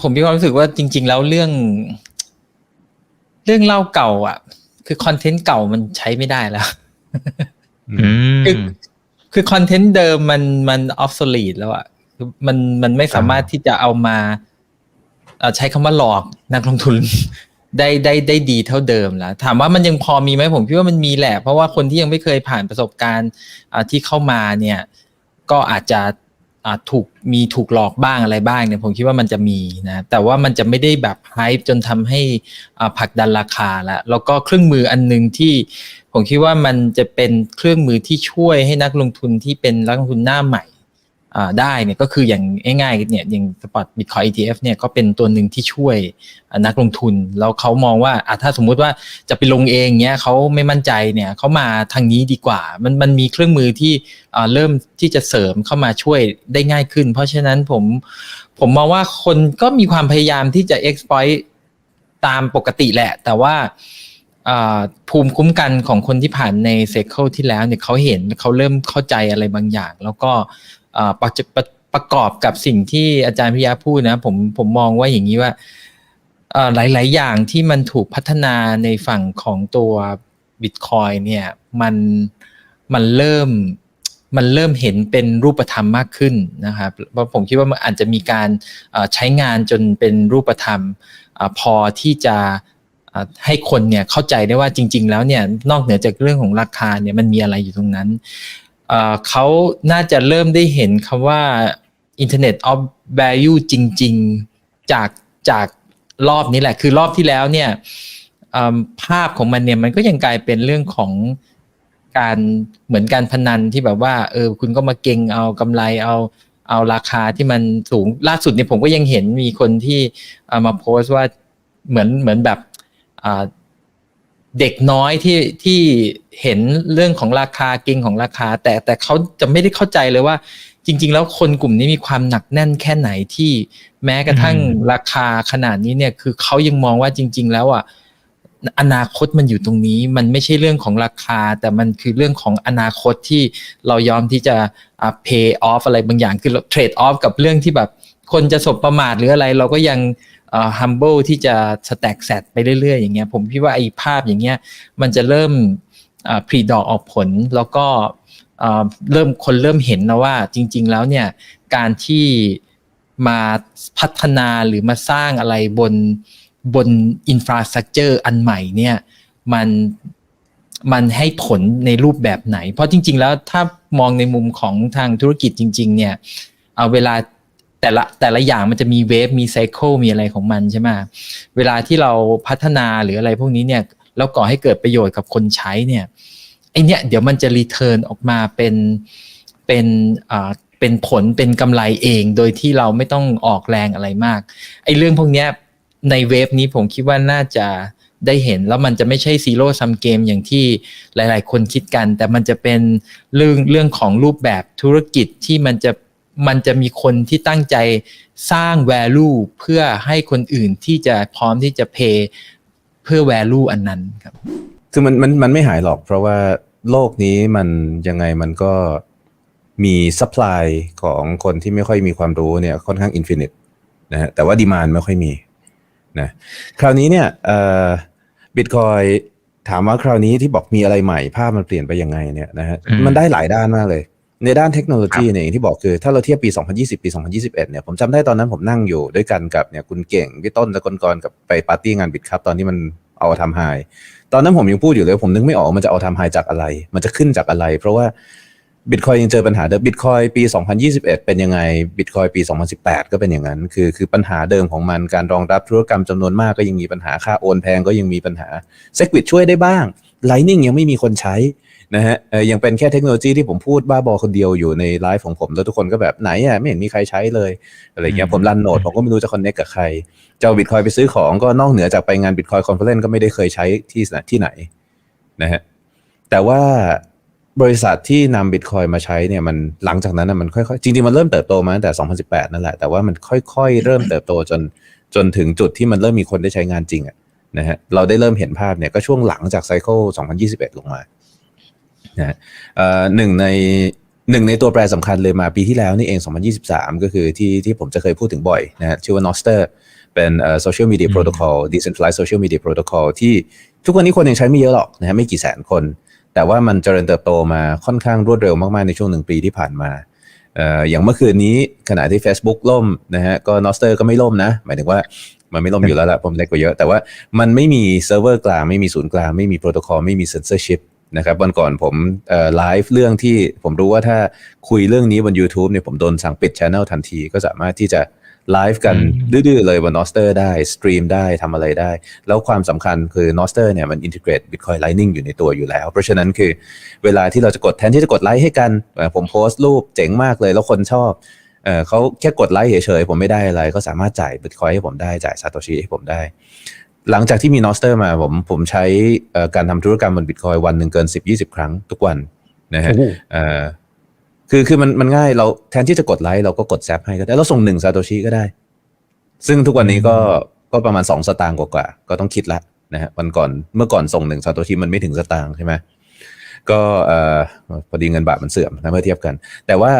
ผมมีความรู้สึกว่าจริง ๆ แล้วเรื่อง เรื่องเล่าเก่า อะ คือคอนเทนต์เก่ามันใช้ไม่ได้แล้วอืมคือคือคอนเทนต์เดิมมันมันออฟ o ลี e แล้วอะคือมันมันไม่สามารถที่จะเอามาเอ่อใช้คำว่าหลอกนักลงทุนได้ได้ได้ดีเท่าเดิมแล้ว ถามว่ามันยังพอมีไหมผมคิดว่ามันมีแหละ เพราะว่าคนที่ยังไม่เคยผ่านประสบการณ์อ่าที่เข้ามาเนี่ย ก็อาจจะอ่า ถูกมีถูกหลอกบ้างอะไรบ้างเนี่ยผมคิดว่ามันจะมีนะแต่ว่ามันจะไม่ได้แบบไฮป์จนทำให้อ่าผลักดันราคาและแล้วก็เครื่องมืออันหนึงที่ผมคิดว่ามันจะเป็นเครื่องมือที่ช่วยให้นักลงทุนที่เป็นนักลงทุนหน้าใหม่ ได้เนี่ยก็คืออย่างง่ายๆเนี่ยอย่างสปอตบิตคอย ETF เนี่ยก็เป็นตัวหนึ่งที่ช่วยนักลงทุน แล้วเขามองว่าอะถ้าสมมุติว่าจะไปลงเองเนี่ยเขาไม่มั่นใจเนี่ยเขามาทางนี้ดีกว่า มันมันมีเครื่องมือที่อ่าเริ่มที่จะเสริมเข้ามาช่วยได้ง่ายขึ้น เพราะฉะนั้นผมผมมองว่าคนก็มีความพยายามที่จะ exploit ตามปกติแหละ แต่ว่าอ่าภูมิคุ้มกันของคนที่ผ่านในเซคเคิลที่แล้วเนี่ยเขาเห็นเขาเริ่มเข้าใจอะไรบางอย่าง แล้วก็ ประประประกอบกับสิ่งที่อาจารย์พิยาพูดนะผมผมมองว่าอย่างนี้ว่าหลาย ๆ อย่างที่มันถูกพัฒนาในฝั่งของตัวบิตคอยเนี่ยมันมันเริ่มมันเริ่มเห็นเป็นรูปธรรมมากขึ้นนะครับเพราะผมคิดว่ามันอาจจะมีการใช้งานจนเป็นรูปธรรมพอที่จะให้คนเนี่ยเข้าใจได้ว่าจริง ๆ แล้วเนี่ยนอกเหนือจากเรื่องของราคาเนี่ยมันมีอะไรอยู่ตรงนั้น เขาน่าจะเริ่มได้เห็นคำว่า Internet of Value จริง ๆ จากจากรอบนี้แหละ คือรอบที่แล้วเนี่ยภาพของมันเนี่ยมันก็ยังกลายเป็นเรื่องของการเหมือนการพนันที่แบบว่าเออคุณก็มาเก็งเอากำไรเอาเอาราคาที่มันสูงล่าสุดเนี่ยผมก็ยังเห็นมีคนที่เอามาโพสต์ว่าเหมือนเหมือนแบบ เด็กน้อยที่ที่เห็นเรื่องของราคาเก่งของราคา แต่แต่เขาจะไม่ได้เข้าใจเลยว่า จริง ๆ แล้วคนกลุ่มนี้มีความหนักแน่นแค่ไหนที่แม้กระทั่งอืมราคาขนาดนี้เนี่ยคือเขายังมองว่าจริง ๆ แล้วอะอนาคตมันอยู่ตรงนี้มันไม่ใช่เรื่องของราคา แต่มันคือเรื่องของอนาคตที่เรายอมที่จะอ่า pay off อะไรบางอย่างคือ trade off กับเรื่องที่แบบคนจะสบประมาทหรืออะไร เราก็ยังเอ่อ humble ที่จะ stack set ไปเรื่อยๆ อย่างเงี้ยผมคิดว่าไอ้ภาพอย่างเงี้ยมันจะเริ่มผลิดอกออกผลแล้วก็เริ่มคนเริ่มเห็นแล้วว่าจริง ๆ แล้วเนี่ยการที่มาพัฒนาหรือมาสร้างอะไรบนบนอินฟราสตรักเจอร์อันใหม่เนี่ยมันมันให้ผลในรูปแบบไหน เพราะจริง ๆ แล้วถ้ามองในมุมของทางธุรกิจจริง ๆ เนี่ยเอาเวลา แต่ละแต่ละอย่างมันจะมีเวฟมีไซเคิลมีอะไรของมันใช่ไหมเวลาที่เราพัฒนาหรืออะไรพวกนี้เนี่ยแล้วก่อให้เกิดประโยชน์กับคนใช้เนี่ยไอเนี้ยเดี๋ยวมันจะรีเทิร์นออกมาเป็นเป็นอ่าเป็นผลเป็นกำไรเองโดยที่เราไม่ต้องออกแรงอะไรมากไอเรื่องพวกเนี้ยในเวฟนี้ผมคิดว่าน่าจะได้เห็นแล้วมันจะไม่ใช่ซีโร่ซัมเกมอย่างที่หลาย ๆ คนคิดกัน แต่มันจะเป็นเรื่องเรื่องของรูปแบบธุรกิจที่มันจะ มันจะมีคนที่ตั้งใจสร้าง value เพื่อให้คนอื่นที่จะพร้อมที่จะ pay เพื่อ value อันนั้นครับ คือมันมันมันไม่หายหรอก เพราะว่าโลกนี้มันยังไงมันก็มีซัพพลายของคนที่ไม่ค่อยมีความรู้เนี่ยค่อนข้างอินฟินิตนะฮะแต่ว่าดีมานไม่ค่อยมีนะคราวนี้เนี่ยเอ่อบิตคอยถามว่าคราวนี้ที่บอกมีอะไรใหม่ภาพมันเปลี่ยนไปยังไงเนี่ยนะฮะอืมมันได้หลายด้านมากเลย ในด้านเทคโนโลยีเนี่ยอย่างที่บอกคือถ้าเราเทียบปี 2020 ปี 2021 เนี่ยผมจำได้ตอนนั้นผมนั่งอยู่ด้วยกันกับเนี่ยคุณเก่งพี่ต้นและกกรกับไปปาร์ตี้งานบิตครับ ตอนที่มันเอาทำไฮตอนนั้นผมยังพูดอยู่เลย ผมนึกไม่ออกว่ามันจะเอาทำไฮจากอะไร มันจะขึ้นจากอะไร เพราะว่าบิตคอยยังเจอปัญหาเดิมบิตคอยปี 2021 เป็นยังไงบิตคอยปี 2018 ก็เป็นอย่างนั้น คือคือปัญหาเดิมของมันการรองรับธุรกรรมจำนวนมากก็ยังมีปัญหาค่าโอนแพงก็ยังมีปัญหาเซกวิดช่วยได้บ้าง Lightning ยังไม่มีคนใช้ นะฮะเอ่อยังเป็นแค่เทคโนโลยีที่ผมพูดบ้าบอคนเดียวอยู่ในไลฟ์ของผม แล้วทุกคนก็แบบไหนอะไม่เห็นมีใครใช้เลยอะไรเงี้ยผมรันโนดผมก็ไม่รู้จะคอนเน c t กับใครจะเอาบิตคอยไปซื้อของก็นอกเหนือจากไปงานบิตคอยคอนเฟอเรนซ์ก็ไม่ได้เคยใช้ที่ไหนที่ไหนนะฮะแต่ว่าบริษัทที่นำบิตคอยมาใช้เนี่ยมันหลังจากนั้นนะมันค่อยๆ จริงๆ มันเริ่มเติบโตมาตั้งแต่ 2018 นั่นแหละ แต่ว่ามันค่อยๆ เริ่มเติบโตจนจนถึงจุดที่มันเริ่มมีคนได้ใช้งานจริงอะนะฮะเราได้เริ่มเห็นภาพเนี่ยก็ช่วงหลังจากไซเคิล2021 ลงมา นะฮะเอ่อหนึ่งในหนึ่งในตัวแปรสำคัญเลยมาปีที่แล้วนี่เอง 2023 ก็คือที่ที่ผมจะเคยพูดถึงบ่อยนะฮะชื่อว่า Nostr เป็นเอ่อ social media อืม protocol decentralized social media protocol ที่ทุกวันนี้คนยังใช้ไม่เยอะหรอกนะฮะไม่กี่แสนคน แต่ว่ามันเจริญเติบโตมาค่อนข้างรวดเร็วมาก ๆ ในช่วงหนึ่งปีที่ผ่านมาเอ่ออย่างเมื่อคืนนี้ขณะที่ Facebook ล่มนะฮะก็ Nostr ก็ไม่ล่มนะ หมายถึงว่ามันไม่ล่มอยู่แล้วละผมเล็กกว่าเยอะ แต่ว่ามันไม่มีเซิร์ฟเวอร์กลาง ไม่มีศูนย์กลาง ไม่มีโปรโตคอลไม่มี censorship นะครับวันก่อนผมเอ่อไลฟ์เรื่องที่ผมรู้ว่าถ้าคุยเรื่องนี้บน YouTube เนี่ยผมโดนสั่งปิดช anel ทันที ก็สามารถที่จะไลฟ์กันอืมดื้อๆเลยบน Noster ได้สตรีมได้ทำอะไรได้ แล้วความสำคัญคือ Noster เนี่ยมัน integrate Bitcoin Lightning อยู่ในตัวอยู่แล้ว เพราะฉะนั้นคือเวลาที่เราจะกดแทนที่จะกดไลค์ให้กันเอ่อผมโพสต์รูปเจ๋งมากเลยแล้วคนชอบเอ่อเขาแค่กดไลค์เฉยๆผมไม่ได้อะไรเขาสามารถจ่าย Bitcoin ให้ผมได้จ่ายซาโตชิให้ผมได้ หลังจากที่มี Noster มาผมผมใช้เอ่อการทำธุรกรรมบน Bitcoin วันหนึ่งเกิน 10-20 ครั้งทุกวันนะฮะโอ้โหเอ่อคือคือมันมันง่ายเราแทนที่จะกดไลค์เราก็กดแซปให้ก็ได้เราส่งหนึ่งซาโตชิก็ได้ ซึ่งทุกวันนี้ก็ก็ประมาณสองสตางค์กว่าๆก็ต้องคิดละนะฮะวันก่อนเมื่อก่อนส่งหนึ่งซาโตชิมันไม่ถึงสตางค์ใช่ไหมก็เอ่อพอดีเงินบาทมันเสื่อมนะเมื่อเทียบกัน แต่ว่า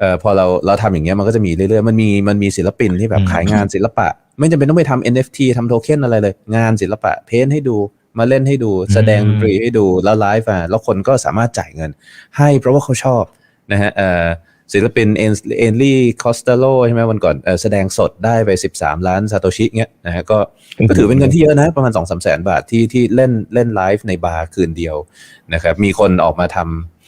เอ่อพอเราเราทำอย่างเงี้ยมันก็จะมีเรื่อยๆมันมีมันมีศิลปินที่แบบอืมขายงานศิลปะ ไม่จำเป็นต้องไปทำ NFT ทำโทเค็นอะไรเลย งานศิลปะ เพ้นท์ให้ดูมาเล่นให้ดูแสดงดนตรีให้ดูแล้วไลฟ์อะแล้วคนก็สามารถจ่ายเงิน ให้เพราะว่าเขาชอบนะฮะเอ่อศิลปินเอ็นเอนลี่คอสเตโลใช่ไหมวันก่อนเอ่อแสดงสดได้ไป 13 ล้านซาโตชิเงี้ยนะฮะก็ก็ถือเป็นเงินที่เยอะนะ ประมาณ2 3แสนบาทที่ที่เล่นเล่นไลฟ์ในบาร์คืนเดียวนะครับมีคนออกมาทำ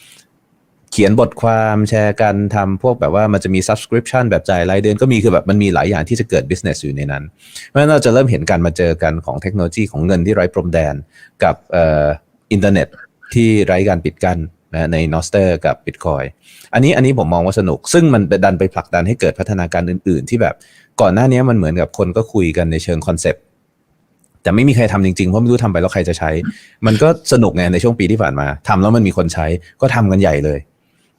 เขียนบทความแชร์กันทำพวกแบบว่ามันจะมี subscription แบบจ่ายรายเดือนก็มีคือแบบมันมีหลายอย่างที่จะเกิด business อยู่ในนั้นเพราะฉะนั้นเราจะเริ่มเห็นการมาเจอกันของเทคโนโลยีของเงินที่ไร้พรมแดนกับเอ่ออินเทอร์เน็ตที่ไร้การปิดกั้นนะใน Noster กับ Bitcoin อันนี้อันนี้ผมมองว่าสนุก ซึ่งมันดันไปผลักดันให้เกิดพัฒนาการอื่น ๆ ที่แบบก่อนหน้านี้มันเหมือนกับคนก็คุยกันในเชิงคอนเซปต์แต่ไม่มีใครทำจริงๆ เพราะไม่รู้ทำไปแล้วใครจะใช้ มันก็สนุกไงในช่วงปีที่ผ่านมาทำแล้วมันมีคนใช้ก็ทำกันใหญ่เลย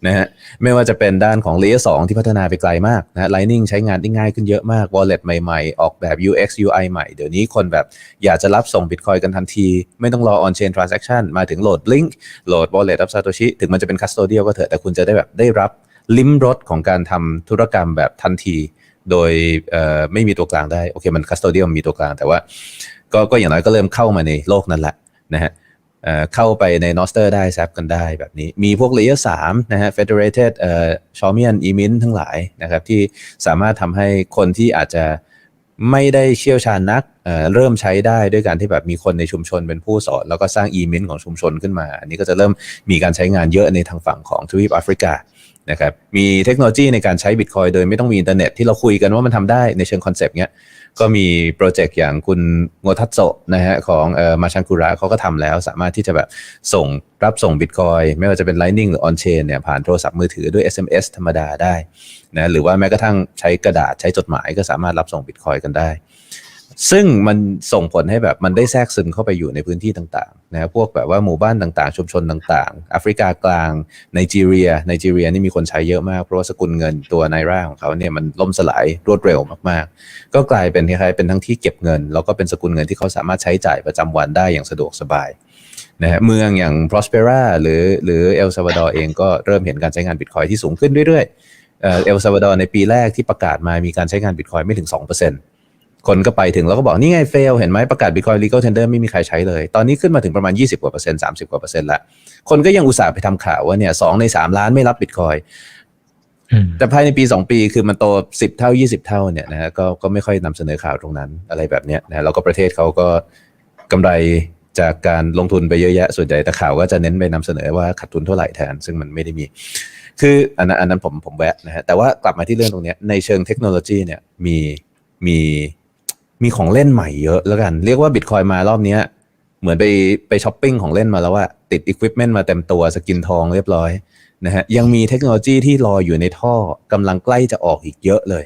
นะฮะไม่ว่าจะเป็นด้านของ Layer 2 ที่พัฒนาไปไกลมากนะ Lightning ใช้งานได้ง่ายขึ้นเยอะมาก Wallet ใหม่ๆ ออกแบบ UX UI ใหม่ เดี๋ยวนี้คนแบบอยากจะรับส่ง Bitcoin กันทันที ไม่ต้องรอ on chain transaction มาถึงโหลด Blink โหลด Wallet of Satoshi ถึงมันจะเป็น custodial ก็เถอะแต่คุณจะได้แบบได้รับลิ้มรสของการทำธุรกรรมแบบทันที โดยไม่มีตัวกลางได้โอเคมัน custodial มีตัวกลางแต่ว่า ก็ก็อย่างน้อยก็เริ่มเข้ามาในโลกนั้นแหละนะฮะ เอ่อเข้าไปใน Noster ได้แซปกันได้แบบนี้ มีพวก Layer 3นะฮะ Federated เอ่อ Chaumian e m i n ทั้งหลายนะครับที่สามารถทำให้คนที่อาจจะไม่ได้เชี่ยวชาญนักเอ่อเริ่มใช้ได้ด้วยการที่แบบมีคนในชุมชนเป็นผู้สอน แล้วก็สร้าง e m i n ของชุมชนขึ้นมา อันนี้ก็จะเริ่มมีการใช้งานเยอะในทางฝั่งของทวีปแอฟริกานะครับมีเทคโนโลยีในการใช้ Bitcoin โดยไม่ต้องมีอินเทอร์เน็ตที่เราคุยกันว่ามันทำได้ในเชิงคอนเซปต์เนี้ย ก็มีโปรเจกต์อย่างคุณโงทัตโซนะฮะของเอ่อมาชันกุระเขาก็ทำแล้วสามารถที่จะแบบส่งรับส่งบิตคอยไม่ว่าจะเป็น Lightning หรือ On Chain เนี่ยผ่านโทรศัพท์มือถือด้วย SMS ธรรมดาได้นะหรือว่าแม้กระทั่งใช้กระดาษใช้จดหมายก็สามารถรับส่งบิตคอยกันได้ ซึ่งมันส่งผลให้แบบมันได้แทรกซึมเข้าไปอยู่ในพื้นที่ต่างๆนะพวกแบบว่าหมู่บ้านต่างๆ ชุมชนต่างๆแอฟริกากลางไนจีเรียไนจีเรียนี่มีคนใช้เยอะมาก เพราะว่าสกุลเงินตัวไนร่าของเขาเนี่ยมันล่มสลายรวดเร็วมากๆ ก็กลายเป็นคล้ายๆเป็นทั้งที่เก็บเงิน แล้วก็เป็นสกุลเงินที่เขาสามารถใช้จ่ายประจำวันได้อย่างสะดวกสบายนะฮะเมืองอย่าง Prospera หรือหรือเอลซาวาดอร์เองก็เริ่มเห็นการใช้งานบิตคอยที่สูงขึ้นเรื่อยๆเออเอลซาวาดอร์ในปีแรกที่ประกาศมามีการใช้งานบิตคอยไม่ถึง2% คนก็ไปถึงแล้วก็บอกนี่ไงเฟลเห็นไหมประกาศ Bitcoin Legal Tender ไม่มีใครใช้เลย ตอนนี้ขึ้นมาถึงประมาณ 20กว่าเปอร์เซ็นต์30 กว่าเปอร์เซ็นต์ละคนก็ยังอุตส่าห์ไปทำข่าวว่าเนี่ยสองในสามล้านไม่รับ Bitcoin อืมแต่ภายในปี 2 ปีคือมันโต 10 เท่า 20 เท่าเนี่ยนะฮะก็ก็ไม่ค่อยนำเสนอข่าวตรงนั้นอะไรแบบเนี้ยนะแล้วก็ประเทศเขาก็กำไรจากการลงทุนไปเยอะแยะส่วนใหญ่แต่ข่าวก็จะเน้นไปนำเสนอว่าขาดทุนเท่าไหร่แทน ซึ่งมันไม่ได้มี คืออันนั้นอันนั้นผมผมแวะนะฮะแต่ว่ากลับมาที่เรื่องตรงเนี้ยในเชิงเทคโนโลยีเนี่ยมีมี มีของเล่นใหม่เยอะแล้วกัน เรียกว่าบิตคอยมารอบเนี้ย เหมือนไปไปช้อปปิ้งของเล่นมาแล้วว่าติดอุปกรณ์มาเต็มตัวสกินทองเรียบร้อยนะฮะยังมีเทคโนโลยีที่รออยู่ในท่อกำลังใกล้จะออกอีกเยอะเลย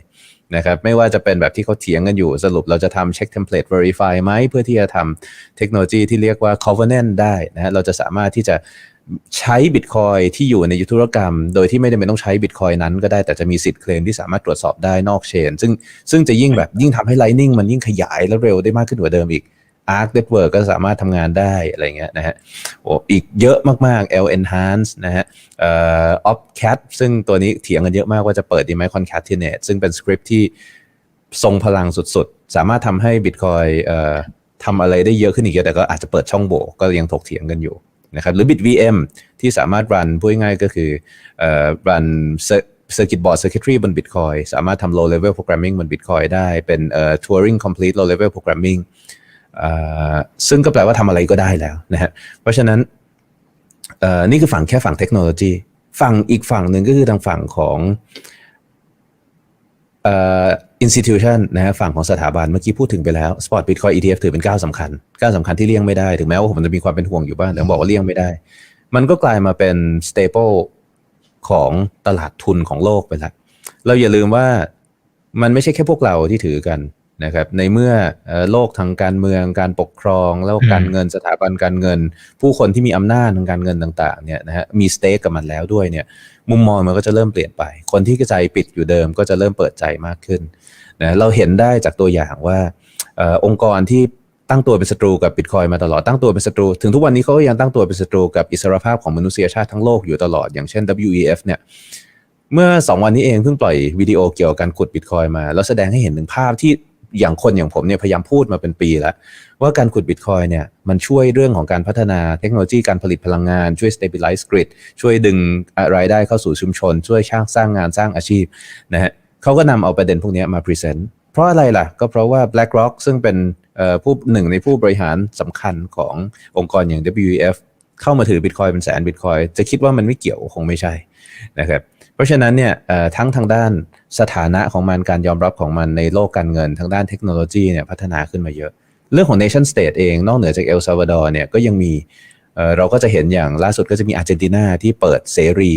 นะครับไม่ว่าจะเป็นแบบที่เขาเถียงกันอยู่สรุปเราจะทำเช็คเทมเพลต verify ไหมเพื่อที่จะทำเทคโนโลยีที่เรียกว่า covenant ได้นะฮะเราจะสามารถที่จะ ใช้บิตคอยที่อยู่ในยุทธุรกรรม โดยที่ไม่จำเป็นต้องใช้บิตคอยนั้นก็ได้แต่จะมีสิทธิ์เคลมที่สามารถตรวจสอบได้นอกเชน ซึ่งซึ่งจะยิ่งแบบยิ่งทำให้ Lightning มันยิ่งขยายและเร็วได้มากขึ้นกว่าเดิมอีก Arc Network ก็สามารถทำงานได้อะไรเงี้ยนะฮะโอ้อีกเยอะมากๆ L Enhance นะฮะเอ่อ Opcat ซึ่งตัวนี้เถียงกันเยอะมากว่าจะเปิดดีไหม Concatenate ซึ่งเป็นสคริปที่ทรงพลังสุดๆ สามารถทำให้ Bitcoin เอ่อทำอะไรได้เยอะขึ้นอีกเยอะแต่ก็อาจจะเปิดช่องโหว่ก็ยังถกเถียงกันอยู่ นะครับหรือ BitVM ที่สามารถรันพูดง่ายๆก็คือรัน circuit board circuitry บน Bitcoin สามารถทำ low level programming บน Bitcoin ได้เป็นเอ่อ Turing complete low level programming ซึ่งก็แปลว่าทำอะไรก็ได้แล้วนะฮะเพราะฉะนั้นนี่คือฝั่งแค่ฝั่งเทคโนโลยี ฝั่งอีกฝั่งหนึ่งก็คือทางฝั่งของ เอ่อ institution นะฮะฝั่งของสถาบันเมื่อกี้พูดถึงไปแล้ว Spot Bitcoin ETF ถือเป็นก้าวสำคัญก้าวสำคัญที่เลี่ยงไม่ได้ถึงแม้ว่าผมจะมีความเป็นห่วงอยู่บ้างแต่ผมบอกว่าเลี่ยงไม่ได้ มันก็กลายมาเป็น staple ของตลาดทุนของโลกไปแล้วเราอย่าลืมว่ามันไม่ใช่แค่พวกเราที่ถือกันนะครับในเมื่อเอ่อโลกทางการเมืองการปกครอง แล้วการเงินสถาบันการเงิน ผู้คนที่มีอำนาจทางการเงินต่างๆเนี่ยนะฮะมีสเต็กกับมันแล้วด้วยเนี่ย มุมมองมันก็จะเริ่มเปลี่ยนไป คนที่ใจปิดอยู่เดิมก็จะเริ่มเปิดใจมากขึ้นนะเราเห็นได้จากตัวอย่างว่าออองค์กรที่ตั้งตัวเป็นศัตรูกับบิตคอยมาตลอดตั้งตัวเป็นศัตรู ถึงทุกวันนี้เขาก็ยังตั้งตัวเป็นศัตรูกับอิสรภาพของมนุษยชาติทั้งโลกอยู่ตลอด อย่างเช่น WEF เนี่ยเมื่อ 2 วันนี้เองเพิ่งปล่อยวิดีโอเกี่ยวกับการขุดบิตคอยมา แล้วแสดงให้เห็นถึงภาพที่ อย่างคนอย่างผมเนี่ยพยายามพูดมาเป็นปีแล้ว ว่าการขุดบิตคอยเนี่ยมันช่วยเรื่องของการพัฒนาเทคโนโลยีการผลิตพลังงาน ช่วย stabilize grid ช่วยดึงรายได้เข้าสู่ชุมชน ช่วยสร้างสร้างงานสร้างอาชีพนะฮะเขาก็นำเอาประเด็นพวกนี้มา present เพราะอะไรล่ะ ก็เพราะว่า BlackRock ซึ่งเป็นผู้หนึ่งในผู้บริหารสำคัญขององค์กรอย่าง WEF เข้ามาถือบิตคอยเป็นแสนบิตคอยจะคิดว่ามันไม่เกี่ยวคงไม่ใช่นะครับ เพราะฉะนั้นเนี่ยทั้งทางด้านสถานะของมันการยอมรับของมันในโลกการเงิน ทางด้านเทคโนโลยีเนี่ยพัฒนาขึ้นมาเยอะ เรื่องของ nation state เองนอกเหนือจากเอลซาวาดอร์เนี่ยก็ยังมี เราก็จะเห็นอย่างล่าสุดก็จะมีอาร์เจนตินาที่เปิดเสรี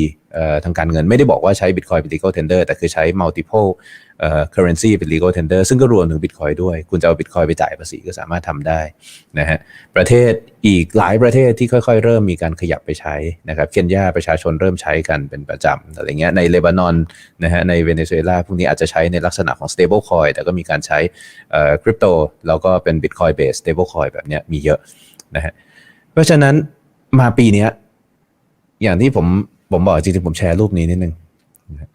ทางการเงินไม่ได้บอกว่าใช้ Bitcoin เป็น legal tender แต่คือใช้ multiple เอ่อ currency เป็น legal tender ซึ่งก็รวมถึง Bitcoin ด้วย คุณจะเอา Bitcoin ไปจ่ายภาษีก็สามารถทำได้นะฮะประเทศอีกหลายประเทศที่ค่อยๆ เริ่มมีการขยับไปใช้นะครับเคนยาประชาชนเริ่มใช้กันเป็นประจำอะไรเงี้ยในเลบานอนนะฮะในเวเนซุเอลาพวกนี้อาจจะใช้ในลักษณะของ stable coin แต่ก็มีการใช้คริปโตแล้วก็เป็น Bitcoin based stable coin แบบเนี้ยมีเยอะนะฮะ เพราะฉะนั้นมาปีเนี้ย อย่างที่ผมผมบอกจริงๆผมแชร์รูปนี้นิดนึงนะฮะ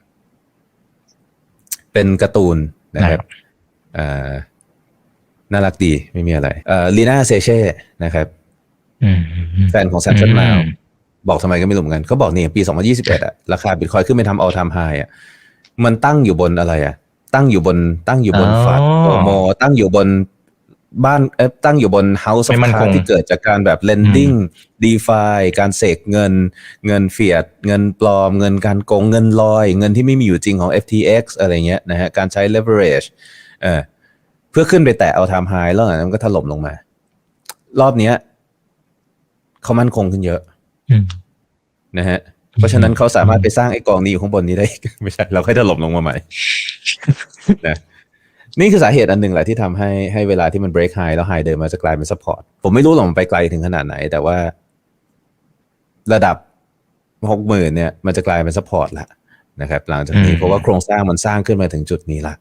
เป็นการ์ตูนนะครับเอ่อน่ารักดีไม่มีอะไรเอ่อลีน่าเซเช่นะครับอืมแฟนของแซมสันมาบอกทำไมก็ไม่รู้เหมือนกันเขาบอกนี่ปี 2021อะราคาบิตคอยขึ้นไปทำ all time high อะมันตั้งอยู่บนอะไรอะตั้งอยู่บนตั้งอยู่บนอ๋อฝัดโอโมตั้งอยู่บน บ้านเอ๊ะตั้งอยู่บน house ไม่ of มั่นค cards งที่เกิดจากการแบบ lending DeFi การเสกเงิน เงินเฟียด เงินปลอม เงินการโกงเงินลอย เงินที่ไม่มีอยู่จริงของ FTX อะไรเงี้ยนะฮะการใช้ leverage เออเพื่อขึ้นไปแตะ all time high แล้วหลังจากนั้นมันก็ถล่มลงมา รอบเนี้ยเขามั่นคงขึ้นเยอะอืมนะฮะเพราะฉะนั้นเขาสามารถไปสร้างไอ้กองนี้อยู่ข้างบนนี้ได้ ไม่ใช่ เราค่อยถล่มลงมาใหม่นะ นี่คือสาเหตุอันหนึ่งแหละที่ทำให้ให้เวลาที่มัน break high แล้ว high เดิมมันจะกลายเป็น support ผมไม่รู้หรอกมันไปไกลถึงขนาดไหน แต่ว่าระดับหกหมื่นเนี่ย มันจะกลายเป็น support ละนะครับ หลังจากนี้อืมเพราะว่าโครงสร้างมันสร้างขึ้นมาถึงจุดนี้ละ